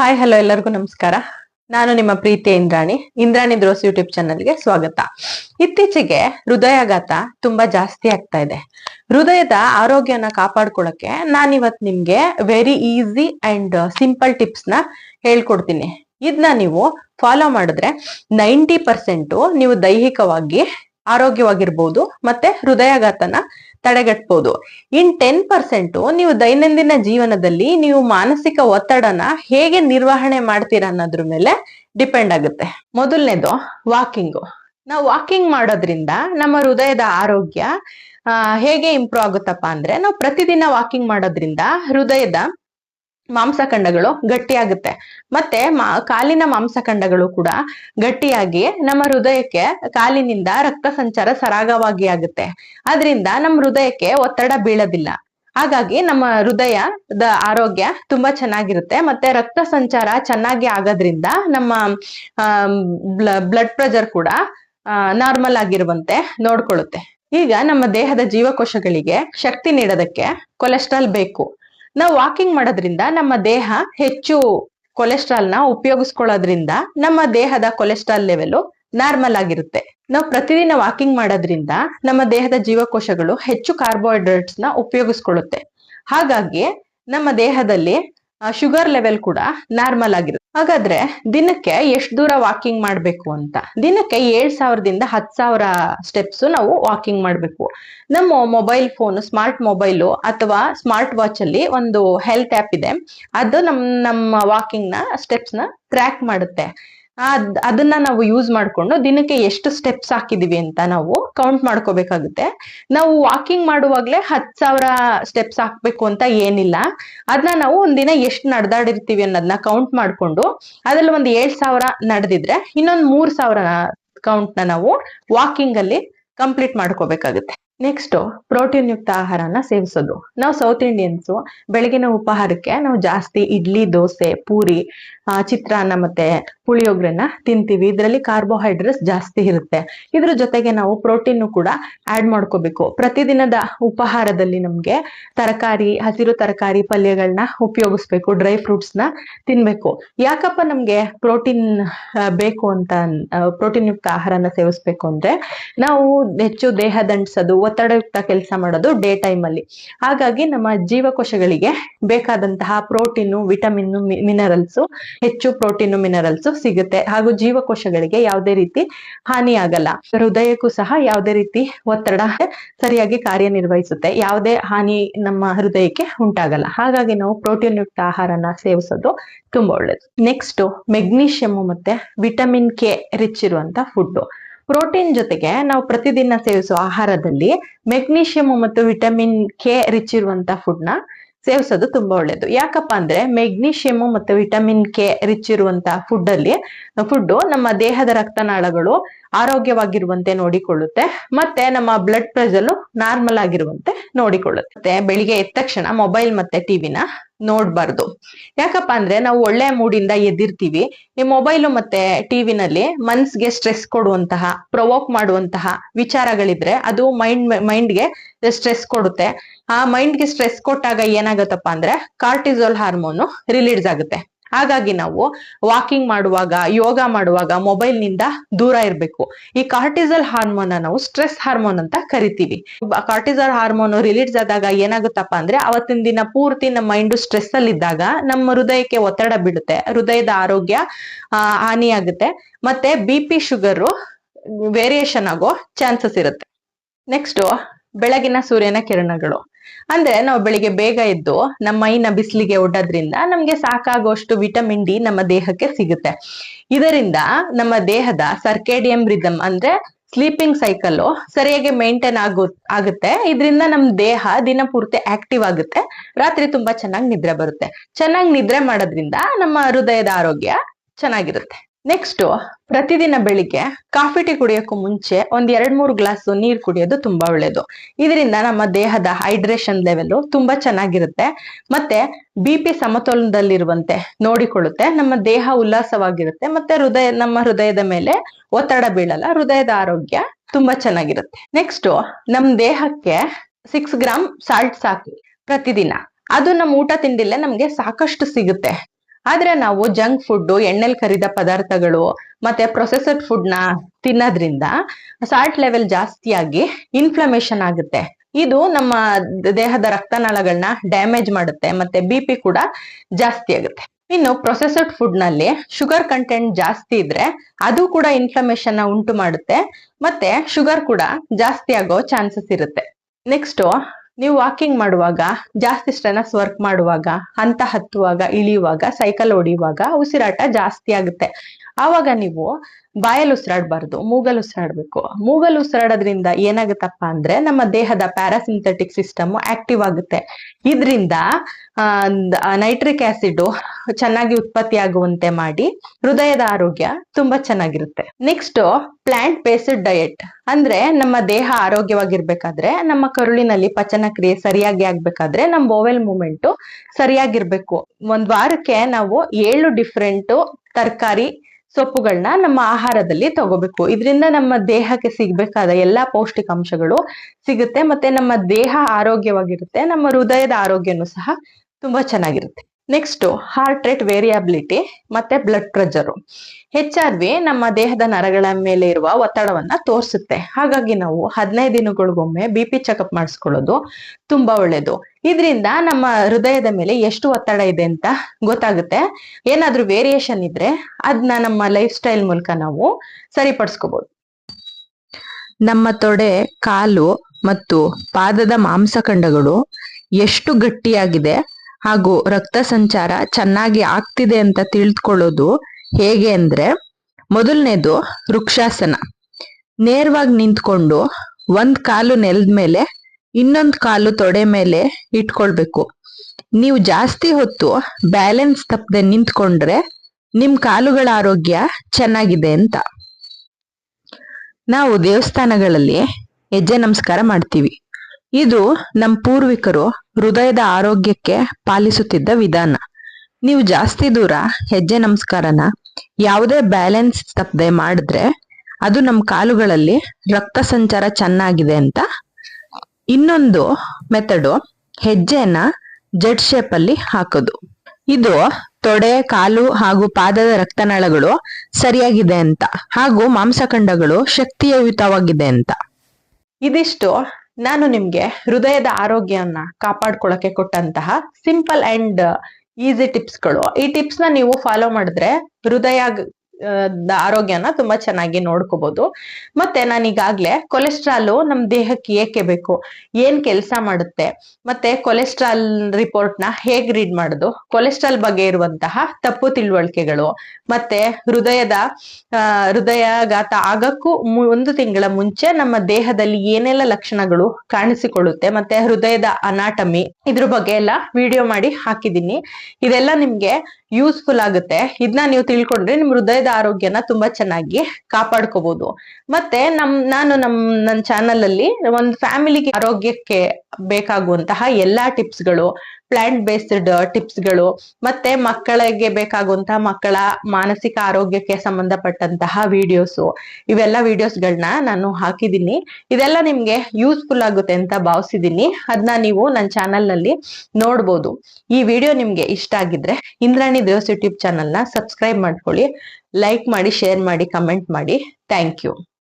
Hi hello ಎಲ್ಲರಿಗೂ ನಮಸ್ಕಾರ. ನಾನು ನಿಮ್ಮ ಪ್ರೀತಿ ಇಂದ್ರಾಣಿ ಇಂದ್ರಾಣಿ ದ್ರೋಸ್ ಯೂಟ್ಯೂಬ್ ಚಾನಲ್ಗೆ ಸ್ವಾಗತ. ಇತ್ತೀಚೆಗೆ ಹೃದಯಾಘಾತ ತುಂಬಾ ಜಾಸ್ತಿ ಆಗ್ತಾ ಇದೆ. ಹೃದಯದ ಆರೋಗ್ಯನ ಕಾಪಾಡ್ಕೊಳಕ್ಕೆ ನಾನಿವತ್ ನಿಮ್ಗೆ ವೆರಿ ಈಸಿ ಅಂಡ್ ಸಿಂಪಲ್ ಟಿಪ್ಸ್ನ ಹೇಳ್ಕೊಡ್ತೀನಿ. ಇದನ್ನ ನೀವು ಫಾಲೋ ಮಾಡಿದ್ರೆ ನೈಂಟಿ ಪರ್ಸೆಂಟ್ ನೀವು ದೈಹಿಕವಾಗಿ ಆರೋಗ್ಯವಾಗಿರ್ಬೋದು, ಮತ್ತೆ ಹೃದಯಾಘಾತನ ತಡೆಗಟ್ಬೋದು. ಇನ್ ಟೆನ್ ಪರ್ಸೆಂಟ್ ನೀವು ದೈನಂದಿನ ಜೀವನದಲ್ಲಿ ನೀವು ಮಾನಸಿಕ ಒತ್ತಡನ ಹೇಗೆ ನಿರ್ವಹಣೆ ಮಾಡ್ತೀರಾ ಅನ್ನೋದ್ರ ಮೇಲೆ ಡಿಪೆಂಡ್ ಆಗುತ್ತೆ. ಮೊದಲನೇದು ವಾಕಿಂಗು ನಾವು ವಾಕಿಂಗ್ ಮಾಡೋದ್ರಿಂದ ನಮ್ಮ ಹೃದಯದ ಆರೋಗ್ಯ ಹೇಗೆ ಇಂಪ್ರೂವ್ ಆಗುತ್ತಪ್ಪ ಅಂದ್ರೆ ನಾವು ಪ್ರತಿದಿನ ವಾಕಿಂಗ್ ಮಾಡೋದ್ರಿಂದ ಹೃದಯದ ಮಾಂಸಖಂಡಗಳು ಗಟ್ಟಿಯಾಗುತ್ತೆ. ಮತ್ತೆ ಮಾ- ಕಾಲಿನ ಮಾಂಸಖಂಡಗಳು ಕೂಡ ಗಟ್ಟಿಯಾಗಿ ನಮ್ಮ ಹೃದಯಕ್ಕೆ ಕಾಲಿನಿಂದ ರಕ್ತ ಸಂಚಾರ ಸರಾಗವಾಗಿ ಆಗುತ್ತೆ. ಅದರಿಂದ ನಮ್ಮ ಹೃದಯಕ್ಕೆ ಒತ್ತಡ ಬೀಳೋದಿಲ್ಲ. ಹಾಗಾಗಿ ನಮ್ಮ ಹೃದಯದ ಆರೋಗ್ಯ ತುಂಬಾ ಚೆನ್ನಾಗಿರುತ್ತೆ. ಮತ್ತೆ ರಕ್ತ ಸಂಚಾರ ಚೆನ್ನಾಗಿ ಆಗೋದ್ರಿಂದ ನಮ್ಮ ಬ್ಲಡ್ ಪ್ರೆಷರ್ ಕೂಡ ನಾರ್ಮಲ್ ಆಗಿರುವಂತೆ ನೋಡ್ಕೊಳ್ಳುತ್ತೆ. ಈಗ ನಮ್ಮ ದೇಹದ ಜೀವಕೋಶಗಳಿಗೆ ಶಕ್ತಿ ನೀಡೋದಕ್ಕೆ ಕೊಲೆಸ್ಟ್ರಾಲ್ ಬೇಕು. ನಾವು ವಾಕಿಂಗ್ ಮಾಡೋದ್ರಿಂದ ನಮ್ಮ ದೇಹ ಹೆಚ್ಚು ಕೊಲೆಸ್ಟ್ರಾಲ್ನ ಉಪಯೋಗಿಸ್ಕೊಳ್ಳೋದ್ರಿಂದ ನಮ್ಮ ದೇಹದ ಕೊಲೆಸ್ಟ್ರಾಲ್ ಲೆವೆಲ್ ನಾರ್ಮಲ್ ಆಗಿರುತ್ತೆ. ನಾವು ಪ್ರತಿದಿನ ವಾಕಿಂಗ್ ಮಾಡೋದ್ರಿಂದ ನಮ್ಮ ದೇಹದ ಜೀವಕೋಶಗಳು ಹೆಚ್ಚು ಕಾರ್ಬೋಹೈಡ್ರೇಟ್ಸ್ನ ಉಪಯೋಗಿಸ್ಕೊಳ್ಳುತ್ತೆ. ಹಾಗಾಗಿ ನಮ್ಮ ದೇಹದಲ್ಲಿ ಶುಗರ್ ಲೆವೆಲ್ ಕೂಡ ನಾರ್ಮಲ್ ಆಗಿರುತ್ತೆ. ಹಾಗಾದ್ರೆ ದಿನಕ್ಕೆ ಎಷ್ಟು ದೂರ ವಾಕಿಂಗ್ ಮಾಡ್ಬೇಕು ಅಂತ? ದಿನಕ್ಕೆ ಏಳ್ ಸಾವಿರದಿಂದ ಹತ್ ಸಾವಿರ ಸ್ಟೆಪ್ಸ್ ನಾವು ವಾಕಿಂಗ್ ಮಾಡ್ಬೇಕು. ನಮ್ಮ ಮೊಬೈಲ್ ಫೋನ್ ಸ್ಮಾರ್ಟ್ ಮೊಬೈಲು ಅಥವಾ ಸ್ಮಾರ್ಟ್ ವಾಚ್ ಅಲ್ಲಿ ಒಂದು ಹೆಲ್ತ್ ಆ್ಯಪ್ ಇದೆ. ಅದು ನಮ್, ನಮ್ಮ ವಾಕಿಂಗ್ನ ಸ್ಟೆಪ್ಸ್ನ ಟ್ರ್ಯಾಕ್ ಮಾಡುತ್ತೆ. ಅದನ್ನ ನಾವು ಯೂಸ್ ಮಾಡ್ಕೊಂಡು ದಿನಕ್ಕೆ ಎಷ್ಟು ಸ್ಟೆಪ್ಸ್ ಹಾಕಿದೀವಿ ಅಂತ ನಾವು ಕೌಂಟ್ ಮಾಡ್ಕೋಬೇಕಾಗುತ್ತೆ. ನಾವು ವಾಕಿಂಗ್ ಮಾಡುವಾಗ್ಲೇ ಹತ್ ಸಾವಿರ ಸ್ಟೆಪ್ಸ್ ಹಾಕ್ಬೇಕು ಅಂತ ಏನಿಲ್ಲ. ಅದನ್ನ ನಾವು ಒಂದಿನ ಎಷ್ಟು ನಡೆದಾಡಿರ್ತೀವಿ ಅನ್ನೋದನ್ನ ಕೌಂಟ್ ಮಾಡ್ಕೊಂಡು ಅದ್ರಲ್ಲಿ ಒಂದ್ ಏಳ್ ಸಾವಿರ ನಡೆದಿದ್ರೆ ಇನ್ನೊಂದ್ ಮೂರ್ ಸಾವಿರ ಕೌಂಟ್ನ ನಾವು ವಾಕಿಂಗ್ ಅಲ್ಲಿ ಕಂಪ್ಲೀಟ್ ಮಾಡ್ಕೋಬೇಕಾಗುತ್ತೆ. ನೆಕ್ಸ್ಟ್ ಪ್ರೋಟೀನ್ ಯುಕ್ತ ಆಹಾರನ ಸೇವಿಸೋದು. ನಾವು ಸೌತ್ ಇಂಡಿಯನ್ಸ್ ಬೆಳಗಿನ ಉಪಹಾರಕ್ಕೆ ನಾವು ಜಾಸ್ತಿ ಇಡ್ಲಿ, ದೋಸೆ, ಪೂರಿ ಚಿತ್ರಾನ್ನ ಮತ್ತೆ ಪುಳಿಯೋಗ್ರೆನ ತಿಂತೀವಿ. ಇದರಲ್ಲಿ ಕಾರ್ಬೋಹೈಡ್ರೇಟ್ಸ್ ಜಾಸ್ತಿ ಇರುತ್ತೆ. ಇದ್ರ ಜೊತೆಗೆ ನಾವು ಪ್ರೋಟೀನ್ ಕೂಡ ಆಡ್ ಮಾಡ್ಕೋಬೇಕು. ಪ್ರತಿದಿನದ ಉಪಹಾರದಲ್ಲಿ ನಮ್ಗೆ ತರಕಾರಿ, ಹಸಿರು ತರಕಾರಿ ಪಲ್ಯಗಳನ್ನ ಉಪಯೋಗಿಸ್ಬೇಕು. ಡ್ರೈ ಫ್ರೂಟ್ಸ್ನ ತಿನ್ಬೇಕು. ಯಾಕಪ್ಪ ನಮ್ಗೆ ಪ್ರೋಟೀನ್ ಬೇಕು ಅಂತ ಪ್ರೋಟೀನ್ ಯುಕ್ತ ಆಹಾರನ ಸೇವಿಸ್ಬೇಕು ಅಂದ್ರೆ ನಾವು ಹೆಚ್ಚು ದೇಹ ದಂಡಿಸೋದು ಒತ್ತಡಯುಕ್ತ ಕೆಲಸ ಮಾಡೋದು ಡೇ ಟೈಮ್ ಅಲ್ಲಿ. ಹಾಗಾಗಿ ನಮ್ಮ ಜೀವಕೋಶಗಳಿಗೆ ಬೇಕಾದಂತಹ ಪ್ರೋಟೀನು ವಿಟಮಿನ್ ಮಿನರಲ್ಸ್ ಹೆಚ್ಚು ಪ್ರೋಟೀನು ಮಿನರಲ್ಸ್ ಸಿಗುತ್ತೆ. ಹಾಗೂ ಜೀವಕೋಶಗಳಿಗೆ ಯಾವುದೇ ರೀತಿ ಹಾನಿ ಆಗಲ್ಲ. ಹೃದಯಕ್ಕೂ ಸಹ ಯಾವುದೇ ರೀತಿ ಒತ್ತಡ ಸರಿಯಾಗಿ ಕಾರ್ಯನಿರ್ವಹಿಸುತ್ತೆ. ಯಾವುದೇ ಹಾನಿ ನಮ್ಮ ಹೃದಯಕ್ಕೆ ಉಂಟಾಗಲ್ಲ. ಹಾಗಾಗಿ ನಾವು ಪ್ರೋಟೀನ್ ಯುಕ್ತ ಆಹಾರನ ಸೇವಿಸೋದು ತುಂಬಾ ಒಳ್ಳೇದು. ನೆಕ್ಸ್ಟ್ ಮೆಗ್ನೀಷಿಯಮ್ ಮತ್ತೆ ವಿಟಮಿನ್ ಕೆ ರಿಚ್ ಇರುವಂತ ಫುಡ್ ಪ್ರೋಟೀನ್ ಜೊತೆಗೆ ನಾವು ಪ್ರತಿದಿನ ಸೇವಿಸುವ ಆಹಾರದಲ್ಲಿ ಮೆಗ್ನೀಷಿಯಂ ಮತ್ತು ವಿಟಮಿನ್ ಕೆ ರಿಚ್ ಇರುವಂತ ಫುಡ್ನ ಸೇವಿಸೋದು ತುಂಬಾ ಒಳ್ಳೇದು. ಯಾಕಪ್ಪ ಅಂದ್ರೆ ಮೆಗ್ನೀಷಿಯಂ ಮತ್ತು ವಿಟಮಿನ್ ಕೆ ರಿಚ್ ಇರುವಂತ ಫುಡ್ ಅಲ್ಲಿ ಫುಡ್ ನಮ್ಮ ದೇಹದ ರಕ್ತನಾಳಗಳು ಆರೋಗ್ಯವಾಗಿರುವಂತೆ ನೋಡಿಕೊಳ್ಳುತ್ತೆ, ಮತ್ತೆ ನಮ್ಮ ಬ್ಲಡ್ ಪ್ರೆಷರ್ ನಾರ್ಮಲ್ ಆಗಿರುವಂತೆ ನೋಡಿಕೊಳ್ಳುತ್ತೆ. ಬೆಳಿಗ್ಗೆ ಎದ್ದ ತಕ್ಷಣ ಮೊಬೈಲ್ ಮತ್ತೆ ಟಿವಿನ ನೋಡ್ಬಾರ್ದು. ಯಾಕಪ್ಪ ಅಂದ್ರೆ ನಾವು ಒಳ್ಳೆ ಮೂಡಿಂದ ಎದ್ದಿರ್ತೀವಿ. ಈ ಮೊಬೈಲು ಮತ್ತೆ ಟಿವಿನಲ್ಲಿ ಮನ್ಸ್ಗೆ ಸ್ಟ್ರೆಸ್ ಕೊಡುವಂತಹ ಪ್ರೊವೋಕ್ ಮಾಡುವಂತಹ ವಿಚಾರಗಳಿದ್ರೆ ಅದು ಮೈಂಡ್ ಮೈಂಡ್ಗೆ ಸ್ಟ್ರೆಸ್ ಕೊಡುತ್ತೆ. ಆ ಮೈಂಡ್ಗೆ ಸ್ಟ್ರೆಸ್ ಕೊಟ್ಟಾಗ ಏನಾಗುತ್ತಪ್ಪ ಅಂದ್ರೆ ಕಾರ್ಟಿಸೋಲ್ ಹಾರ್ಮೋನು ರಿಲೀಸ್ ಆಗುತ್ತೆ. ಹಾಗಾಗಿ ನಾವು ವಾಕಿಂಗ್ ಮಾಡುವಾಗ, ಯೋಗ ಮಾಡುವಾಗ ಮೊಬೈಲ್ನಿಂದ ದೂರ ಇರಬೇಕು. ಈ ಕಾರ್ಟಿಸಲ್ ಹಾರ್ಮೋನ್ ನಾವು ಸ್ಟ್ರೆಸ್ ಹಾರ್ಮೋನ್ ಅಂತ ಕರಿತೀವಿ. ಕಾರ್ಟಿಸಲ್ ಹಾರ್ಮೋನ್ ರಿಲೀಸ್ ಆದಾಗ ಏನಾಗುತ್ತಪ್ಪ ಅಂದ್ರೆ ಅವತ್ತಿನ ದಿನ ಪೂರ್ತಿ ನಮ್ಮ ಮೈಂಡ್ ಸ್ಟ್ರೆಸ್ ಅಲ್ಲಿ ಇದ್ದಾಗ ನಮ್ಮ ಹೃದಯಕ್ಕೆ ಒತ್ತಡ ಬೀಳುತ್ತೆ. ಹೃದಯದ ಆರೋಗ್ಯ ಹಾನಿಯಾಗುತ್ತೆ. ಮತ್ತೆ ಬಿ ಪಿ ಶುಗರು ವೇರಿಯೇಷನ್ ಆಗೋ ಚಾನ್ಸಸ್ ಇರುತ್ತೆ. ನೆಕ್ಸ್ಟ್ ಬೆಳಗಿನ ಸೂರ್ಯನ ಕಿರಣಗಳು. ಅಂದ್ರೆ ನಾವು ಬೆಳಿಗ್ಗೆ ಬೇಗ ಎದ್ದು ನಮ್ಮ ಮೈನ ಬಿಸಿಲಿಗೆ ಒಡ್ಡೋದ್ರಿಂದ ನಮ್ಗೆ ಸಾಕಾಗುವಷ್ಟು ವಿಟಮಿನ್ ಡಿ ನಮ್ಮ ದೇಹಕ್ಕೆ ಸಿಗುತ್ತೆ. ಇದರಿಂದ ನಮ್ಮ ದೇಹದ ಸರ್ಕೇಡಿಯಂ ರಿದಮ್ ಅಂದ್ರೆ ಸ್ಲೀಪಿಂಗ್ ಸೈಕಲ್ ಸರಿಯಾಗಿ ಮೇಂಟೈನ್ ಆಗು, ಆಗುತ್ತೆ. ಇದರಿಂದ ನಮ್ ದೇಹ ದಿನ ಪೂರ್ತಿ ಆಕ್ಟಿವ್ ಆಗುತ್ತೆ. ರಾತ್ರಿ ತುಂಬಾ ಚೆನ್ನಾಗಿ ನಿದ್ರೆ ಬರುತ್ತೆ. ಚೆನ್ನಾಗಿ ನಿದ್ರೆ ಮಾಡೋದ್ರಿಂದ ನಮ್ಮ ಹೃದಯದ ಆರೋಗ್ಯ ಚೆನ್ನಾಗಿರುತ್ತೆ. ನೆಕ್ಸ್ಟ್ ಪ್ರತಿದಿನ ಬೆಳಿಗ್ಗೆ ಕಾಫಿ, ಟೀ ಕುಡಿಯೋಕ್ಕೂ ಮುಂಚೆ ಒಂದ್ ಎರಡ್, ಮೂರು ಗ್ಲಾಸ್ ನೀರ್ ಕುಡಿಯೋದು ತುಂಬಾ ಒಳ್ಳೇದು. ಇದರಿಂದ ನಮ್ಮ ದೇಹದ ಹೈಡ್ರೇಷನ್ ಲೆವೆಲ್ ತುಂಬಾ ಚೆನ್ನಾಗಿರುತ್ತೆ. ಮತ್ತೆ ಬಿ ಪಿ ಸಮತೋಲನದಲ್ಲಿರುವಂತೆ ನೋಡಿಕೊಳ್ಳುತ್ತೆ. ನಮ್ಮ ದೇಹ ಉಲ್ಲಾಸವಾಗಿರುತ್ತೆ. ಮತ್ತೆ ಹೃದಯ, ನಮ್ಮ ಹೃದಯದ ಮೇಲೆ ಒತ್ತಡ ಬೀಳಲ್ಲ. ಹೃದಯದ ಆರೋಗ್ಯ ತುಂಬಾ ಚೆನ್ನಾಗಿರುತ್ತೆ. ನೆಕ್ಸ್ಟ್ ನಮ್ ದೇಹಕ್ಕೆ ಸಿಕ್ಸ್ ಗ್ರಾಮ್ ಸಾಲ್ಟ್ ಸಾಕು ಪ್ರತಿದಿನ. ಅದು ನಮ್ಮ ಊಟ ತಿಂಡಿಲ್ಲೇ ನಮ್ಗೆ ಸಾಕಷ್ಟು ಸಿಗುತ್ತೆ. ಆದ್ರೆ ನಾವು ಜಂಕ್ ಫುಡ್ ಎಣ್ಣೆಲ್ ಕರಿದ ಪದಾರ್ಥಗಳು, ಮತ್ತೆ ಪ್ರೊಸೆಸಡ್ ಫುಡ್ನ ತಿನ್ನೋದ್ರಿಂದ ಸಾಲ್ಟ್ ಲೆವೆಲ್ ಜಾಸ್ತಿ ಆಗಿ ಇನ್ಫ್ಲಮೇಷನ್ ಆಗುತ್ತೆ. ಇದು ನಮ್ಮ ದೇಹದ ರಕ್ತನಾಳಗಳನ್ನ ಡ್ಯಾಮೇಜ್ ಮಾಡುತ್ತೆ, ಮತ್ತೆ ಬಿ ಪಿ ಕೂಡ ಜಾಸ್ತಿ ಆಗುತ್ತೆ. ಇನ್ನು ಪ್ರೊಸೆಸಡ್ ಫುಡ್ನಲ್ಲಿ ಶುಗರ್ ಕಂಟೆಂಟ್ ಜಾಸ್ತಿ ಇದ್ರೆ ಅದು ಕೂಡ ಇನ್ಫ್ಲಮೇಷನ್ ಉಂಟು ಮಾಡುತ್ತೆ, ಮತ್ತೆ ಶುಗರ್ ಕೂಡ ಜಾಸ್ತಿ ಆಗೋ ಚಾನ್ಸಸ್ ಇರುತ್ತೆ. ನೆಕ್ಸ್ಟ್ ನೀವು ವಾಕಿಂಗ್ ಮಾಡುವಾಗ, ಜಾಸ್ತಿ ಸ್ಟ್ರೆನಸ್ ವರ್ಕ್ ಮಾಡುವಾಗ, ಹಂತ ಹತ್ತುವಾಗ, ಇಳಿಯುವಾಗ ಸೈಕಲ್ ಹೊಡೆಯುವಾಗ ಉಸಿರಾಟ ಜಾಸ್ತಿ ಆಗುತ್ತೆ. ಆವಾಗ ನೀವು ಬಾಯಲ್ಲಿ ಉಸಿರಾಡಬಾರ್ದು ಮೂಗಲ್ ಉಸಿರಾಡ್ಬೇಕು. ಮೂಗಲ್ ಉಸಿರಾಡೋದ್ರಿಂದ ಏನಾಗುತ್ತಪ್ಪ ಅಂದ್ರೆ ನಮ್ಮ ದೇಹದ ಪ್ಯಾರಾಸಿಂಥೆಟಿಕ್ ಸಿಸ್ಟಮ್ ಆಕ್ಟಿವ್ ಆಗುತ್ತೆ. ಇದರಿಂದ ನೈಟ್ರಿಕ್ ಆಸಿಡ್ ಚೆನ್ನಾಗಿ ಉತ್ಪತ್ತಿ ಆಗುವಂತೆ ಮಾಡಿ ಹೃದಯದ ಆರೋಗ್ಯ ತುಂಬಾ ಚೆನ್ನಾಗಿರುತ್ತೆ. ನೆಕ್ಸ್ಟ್ ಪ್ಲಾಂಟ್ ಬೇಸ್ಡ್ ಡಯಟ್ ಅಂದ್ರೆ ನಮ್ಮ ದೇಹ ಆರೋಗ್ಯವಾಗಿರ್ಬೇಕಾದ್ರೆ, ನಮ್ಮ ಕರುಳಿನಲ್ಲಿ ಪಚನ ಕ್ರಿಯೆ ಸರಿಯಾಗಿ ಆಗ್ಬೇಕಾದ್ರೆ ನಮ್ಮ ಬೋವೆಲ್ ಮೂಮೆಂಟ್ ಸರಿಯಾಗಿರ್ಬೇಕು. ಒಂದ್ ವಾರಕ್ಕೆ ನಾವು ಏಳು ಡಿಫ್ರೆಂಟ್ ತರಕಾರಿ ಸೊಪ್ಪುಗಳನ್ನ ನಮ್ಮ ಆಹಾರದಲ್ಲಿ ತಗೋಬೇಕು. ಇದರಿಂದ ನಮ್ಮ ದೇಹಕ್ಕೆ ಸಿಗ್ಬೇಕಾದ ಎಲ್ಲಾ ಪೌಷ್ಟಿಕಾಂಶಗಳು ಸಿಗುತ್ತೆ, ಮತ್ತೆ ನಮ್ಮ ದೇಹ ಆರೋಗ್ಯವಾಗಿರುತ್ತೆ, ನಮ್ಮ ಹೃದಯದ ಆರೋಗ್ಯನೂ ಸಹ ತುಂಬಾ ಚೆನ್ನಾಗಿರುತ್ತೆ. ನೆಕ್ಸ್ಟ್ ಹಾರ್ಟ್ ರೇಟ್ ವೇರಿಯಬಿಲಿಟಿ ಮತ್ತೆ blood pressure H R V ನಮ್ಮ ದೇಹದ ನರಗಳ ಮೇಲೆ ಇರುವ ಒತ್ತಡವನ್ನ ತೋರಿಸುತ್ತೆ. ಹಾಗಾಗಿ ನಾವು ಹದಿನೈದು ದಿನಗಳಿಗೊಮ್ಮೆ ಬಿ ಪಿ ಚೆಕಪ್ ಮಾಡಿಸ್ಕೊಳ್ಳೋದು ತುಂಬಾ ಒಳ್ಳೇದು. ಇದರಿಂದ ನಮ್ಮ ಹೃದಯದ ಮೇಲೆ ಎಷ್ಟು ಒತ್ತಡ ಇದೆ ಅಂತ ಗೊತ್ತಾಗುತ್ತೆ. ಏನಾದ್ರೂ ವೇರಿಯೇಷನ್ ಇದ್ರೆ ಅದನ್ನ ನಮ್ಮ ಲೈಫ್ ಸ್ಟೈಲ್ ಮೂಲಕ ನಾವು ಸರಿಪಡಿಸ್ಕೋಬಹುದು ನಮ್ಮ ತೊಡೆ, ಕಾಲು ಮತ್ತು ಪಾದದ ಮಾಂಸಖಂಡಗಳು ಎಷ್ಟು ಗಟ್ಟಿಯಾಗಿದೆ ಹಾಗೂ ರಕ್ತ ಸಂಚಾರ ಚೆನ್ನಾಗಿ ಆಗ್ತಿದೆ ಅಂತ ತಿಳಿದುಕೊಳ್ಳೋದು ಹೇಗೆ ಅಂದ್ರೆ, ಮೊದಲನೇದು ವೃಕ್ಷಾಸನ. ನೇರವಾಗಿ ನಿಂತ್ಕೊಂಡು ಒಂದ್ ಕಾಲು ನೆಲದ ಮೇಲೆ ಇನ್ನೊಂದ್ ಕಾಲು ತೊಡೆ ಮೇಲೆ ಇಟ್ಕೊಳ್ಬೇಕು. ನೀವು ಜಾಸ್ತಿ ಹೊತ್ತು ಬ್ಯಾಲೆನ್ಸ್ ತಪ್ಪದೆ ನಿಂತ್ಕೊಂಡ್ರೆ ನಿಮ್ ಕಾಲುಗಳ ಆರೋಗ್ಯ ಚೆನ್ನಾಗಿದೆ ಅಂತ. ನಾವು ದೇವಸ್ಥಾನಗಳಲ್ಲಿ ಹೆಜ್ಜೆ ನಮಸ್ಕಾರ ಮಾಡ್ತೀವಿ. ಇದು ನಮ್ಮ ಪೂರ್ವಿಕರು ಹೃದಯದ ಆರೋಗ್ಯಕ್ಕೆ ಪಾಲಿಸುತ್ತಿದ್ದ ವಿಧಾನ. ನೀವು ಜಾಸ್ತಿ ದೂರ ಹೆಜ್ಜೆ ನಮಸ್ಕಾರನ ಯಾವುದೇ ಬ್ಯಾಲೆನ್ಸ್ ತಪ್ಪದೆ ಮಾಡಿದ್ರೆ ಅದು ನಮ್ಮ ಕಾಲುಗಳಲ್ಲಿ ರಕ್ತ ಸಂಚಾರ ಚೆನ್ನಾಗಿದೆ ಅಂತ. ಇನ್ನೊಂದು ಮೆಥಡು ಹೆಜ್ಜೆನ ಜಡ್ ಶೇಪ್ ಅಲ್ಲಿ ಹಾಕೋದು. ಇದು ತೊಡೆ, ಕಾಲು ಹಾಗೂ ಪಾದದ ರಕ್ತನಾಳಗಳು ಸರಿಯಾಗಿದೆ ಅಂತ ಹಾಗೂ ಮಾಂಸಖಂಡಗಳು ಶಕ್ತಿಯುತವಾಗಿದೆ ಅಂತ. ಇದಿಷ್ಟು ನಾನು ನಿಮ್ಗೆ ಹೃದಯದ ಆರೋಗ್ಯವನ್ನ ಕಾಪಾಡ್ಕೊಳಕ್ಕೆ ಕೊಟ್ಟಂತಹ ಸಿಂಪಲ್ ಅಂಡ್ ಈಸಿ ಟಿಪ್ಸ್ಗಳು ಈ ಟಿಪ್ಸ್ನ ನೀವು ಫಾಲೋ ಮಾಡಿದ್ರೆ ಹೃದಯ ಆರೋಗ್ಯನ ತುಂಬಾ ಚೆನ್ನಾಗಿ ನೋಡ್ಕೋಬಹುದು ಮತ್ತೆ ನಾನು ಈಗಾಗ್ಲೇ ಕೊಲೆಸ್ಟ್ರಾಲ್ ನಮ್ ದೇಹಕ್ಕೆ ಏಕೆ ಬೇಕು? ಏನ್ ಕೆಲಸ ಮಾಡುತ್ತೆ? ಮತ್ತೆ ಕೊಲೆಸ್ಟ್ರಾಲ್ ರಿಪೋರ್ಟ್ನ ಹೇಗ್ ರೀಡ್ ಮಾಡುದು? ಕೊಲೆಸ್ಟ್ರಾಲ್ ಬಗ್ಗೆ ಇರುವಂತಹ ತಪ್ಪು ತಿಳುವಳಿಕೆಗಳು, ಮತ್ತೆ ಹೃದಯದ ಹೃದಯಾಘಾತ ಆಗಕ್ಕೂ ಒಂದು ತಿಂಗಳ ಮುಂಚೆ ನಮ್ಮ ದೇಹದಲ್ಲಿ ಏನೆಲ್ಲ ಲಕ್ಷಣಗಳು ಕಾಣಿಸಿಕೊಳ್ಳುತ್ತೆ, ಮತ್ತೆ ಹೃದಯದ ಅನಾಟಮಿ ಇದ್ರ ಬಗ್ಗೆ ಎಲ್ಲ ವಿಡಿಯೋ ಮಾಡಿ ಹಾಕಿದ್ದೀನಿ. ಇದೆಲ್ಲ ನಿಮ್ಗೆ ಯೂಸ್ಫುಲ್ ಆಗುತ್ತೆ. ಇದನ್ನ ನೀವು ತಿಳ್ಕೊಂಡ್ರೆ ನಿಮ್ ಹೃದಯದ ಆರೋಗ್ಯನ ತುಂಬಾ ಚೆನ್ನಾಗಿ ಕಾಪಾಡ್ಕೋಬಹುದು ಮತ್ತೆ ನಮ್, ನಾನು ನಮ್ ನನ್ನ ಚಾನಲ್ ಅಲ್ಲಿ ಒಂದು ಫ್ಯಾಮಿಲಿಗೆ ಆರೋಗ್ಯಕ್ಕೆ ಬೇಕಾಗುವಂತಹ ಎಲ್ಲಾ ಟಿಪ್ಸ್ಗಳು ಪ್ಲಾಂಟ್ ಬೇಸ್ಡ್ ಟಿಪ್ಸ್ಗಳು ಮತ್ತೆ ಮಕ್ಕಳಿಗೆ ಬೇಕಾಗುವಂತಹ ಮಕ್ಕಳ ಮಾನಸಿಕ ಆರೋಗ್ಯಕ್ಕೆ ಸಂಬಂಧಪಟ್ಟಂತಹ ವಿಡಿಯೋಸ್ ಇವೆಲ್ಲ ವಿಡಿಯೋಸ್ಗಳನ್ನ ನಾನು ಹಾಕಿದ್ದೀನಿ. ಇದೆಲ್ಲ ನಿಮ್ಗೆ ಯೂಸ್ಫುಲ್ ಆಗುತ್ತೆ ಅಂತ ಭಾವಿಸಿದ್ದೀನಿ. ಅದನ್ನ ನೀವು ನನ್ನ ಚಾನಲ್ನಲ್ಲಿ ನೋಡ್ಬೋದು. ಈ ವಿಡಿಯೋ ನಿಮ್ಗೆ ಇಷ್ಟ ಆಗಿದ್ರೆ ಇಂದ್ರಾಣಿ ದೇವಸ್ ಯೂಟ್ಯೂಬ್ ಚಾನಲ್ನ ಸಬ್ಸ್ಕ್ರೈಬ್ ಮಾಡ್ಕೊಳ್ಳಿ ಲೈಕ್ ಮಾಡಿ ಶೇರ್ ಮಾಡಿ ಕಮೆಂಟ್ ಮಾಡಿ. Thank you